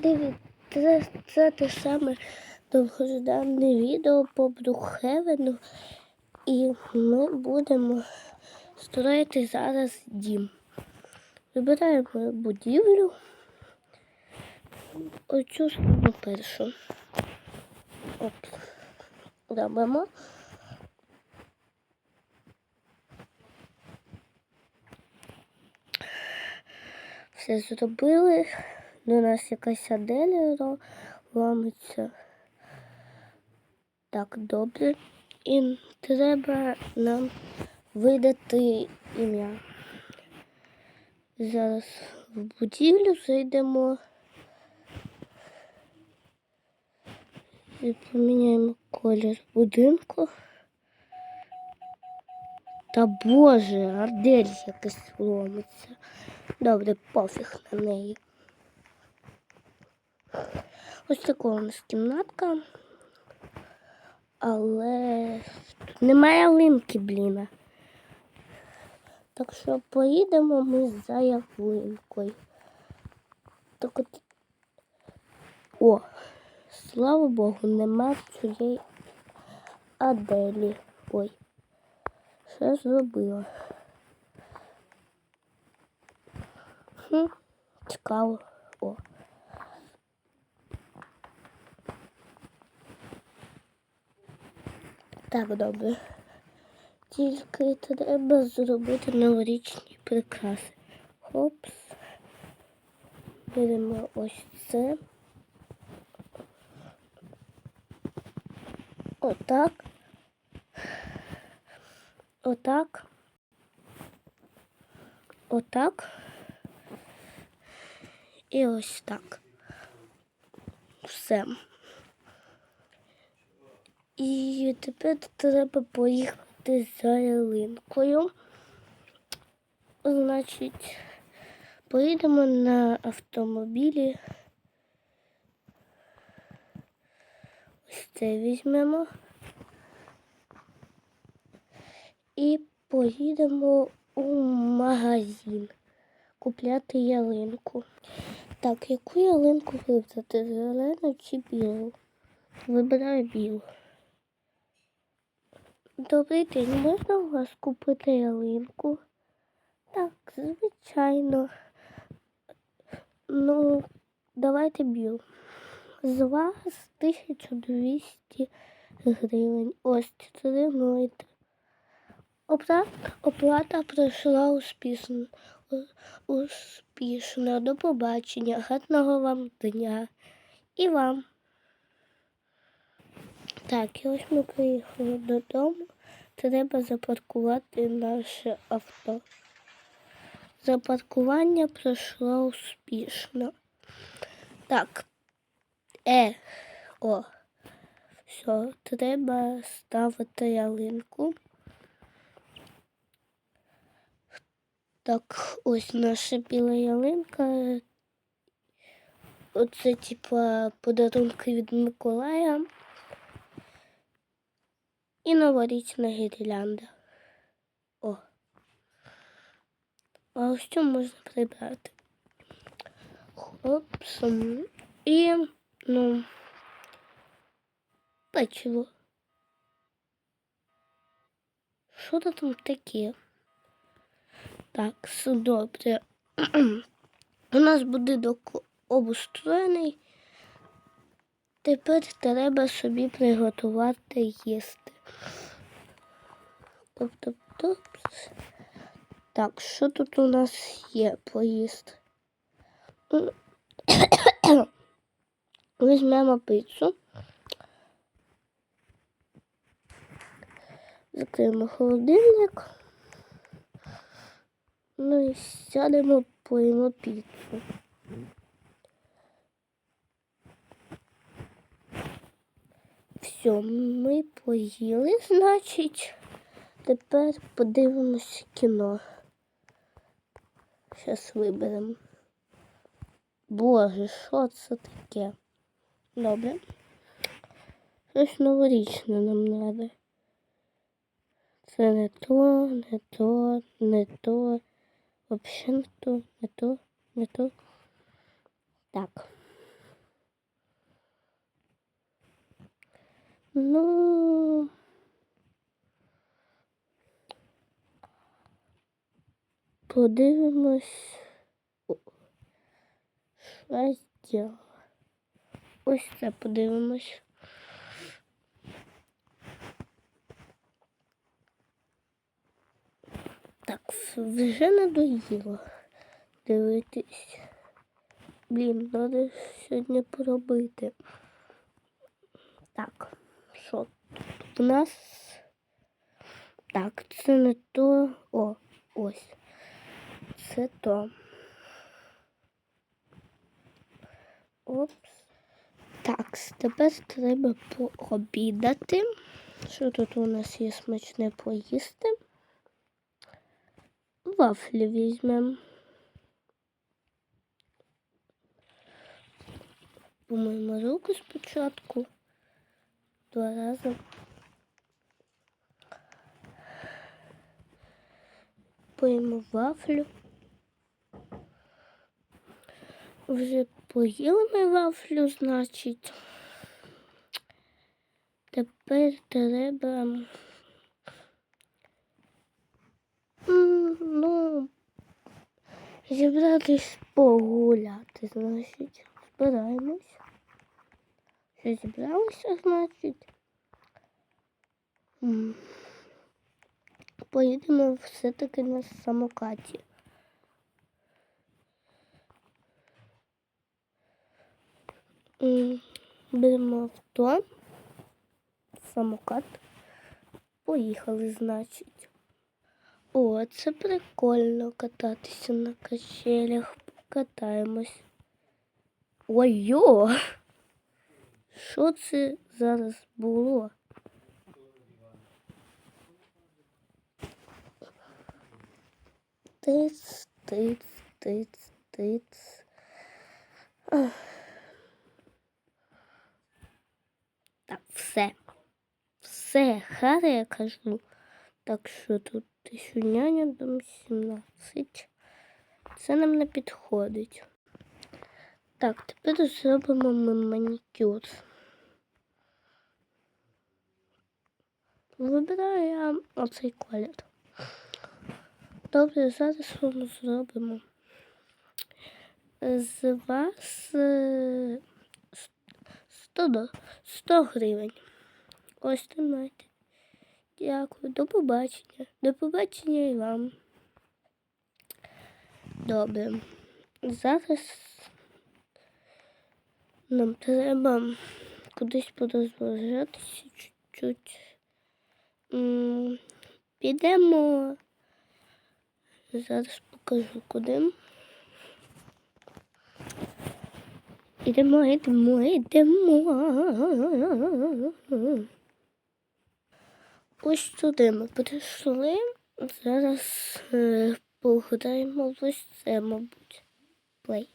Привіт! Це, це те саме довгождане відео по Брухевену. І ми будемо строїти зараз дім. Вибираємо будівлю. Оцю саму першу. Оп. Робимо. Все зробили. До нас якась Аделя ламиться. Так, добре. І треба нам видати ім'я. Зараз в будівлю зайдемо. І поміняємо колір будинку. Та боже, Адель якась ломиться. Добре, пофіг на неї. Ось така у нас кімнатка. Але тут немає ялинки, блін. Так що поїдемо ми за ялинкою. Так от. О, слава Богу, нема цієї Аделі. Ой, що зробила? Хм, цікаво. О. Так, добре. Тільки треба зробити новорічні прикраси. Хопс. Беремо ось це. Отак. Отак. Отак. І ось так. Все. І тепер треба поїхати за ялинкою. Значить, поїдемо на автомобілі. Ось це візьмемо. І поїдемо у магазин купляти ялинку. Так, яку ялинку вибрати? Зелену чи білу? Вибираю білу. Добрий день, можна у вас купити ялинку? Так, звичайно. Ну, давайте білу. З вас 1200 гривень. Ось тримуйте. Оплата, оплата пройшла успішно. Успішно. До побачення. Гарного вам дня. І вам. Так, і ось ми приїхали додому. Треба запаркувати наше авто. Запаркування пройшло успішно. Так. Е, о. Все, треба ставити ялинку. Так, ось наша біла ялинка. Оце, типа, подарунки від Миколая. І новорічна гірлянда. О. А ось цю можна прибрати. Хопс. І, ну, печиво. Що то там таке? Так, все добре. У нас будинок обустроєний. Тепер треба собі приготувати їсти. Тобто, тобто. Так, що тут у нас є поїсти? Візьмемо пиццу. Закриємо холодильник. Ну і сядемо, поїмо піцу. Все, ми поїли, значить. Тепер подивимось кіно. Зараз виберемо. Боже, що це таке? Добре. Щось новорічне нам треба. Це не то, не то, не то. Взагалі не то, не то, не то. Так. Ну. Подивимось. О, Що? Ось це подивимось. Так, вже надоїло дивитись. Блін, треба сьогодні поробити. Так, що тут у нас? Так, це не то. О, ось. Це то. Опс. Так, тепер треба пообідати. Що тут у нас є смачне поїсти? Вафлі візьмемо. Помиємо руку спочатку. Два рази. Поїмо вафлю. Вже поїли ми вафлю, значить. Тепер треба. Ну, зібратись погуляти, значить. Збираємось. Що зібралися, значить. Поїдемо все-таки на самокаті. Беремо авто, самокат. Поїхали, значить. О, це прикольно кататися на качелях. Покатаємось. Ой-йо! Що це зараз було? Тиц, тиц, тиц, тиц. Так, все. Все, харе я кажу. Так що тут тисячу няня дом 17. Це нам не підходить. Так, тепер зробимо ми манікюр. Вибираю оцей колір. Добре, зараз вам зробимо. З вас е, 100, 100 гривень. Ось тримайте. Дякую, до побачення. До побачення і вам. Добре. Зараз нам треба кудись порозважатися чуть-чуть. Підемо. Зараз покажу куди. Ідемо, ідемо, ідемо. Ось туди ми прийшли. Зараз е, пограємо в ось це, мабуть. Плей.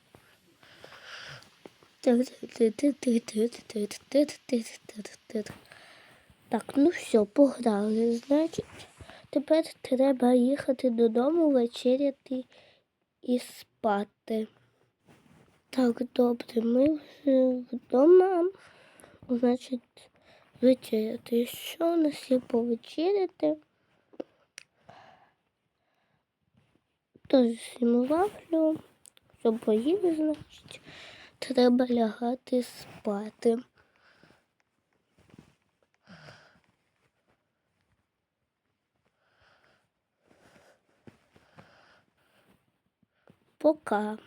Так, ну все, пограли, значить. Тепер треба їхати додому, вечеряти і спати. Так, добре, ми вже вдома. Значить, вечеряти. Що у нас є повечеряти? Тож з'їмо вафлю, щоб поїли, значить, треба лягати спати. Пока.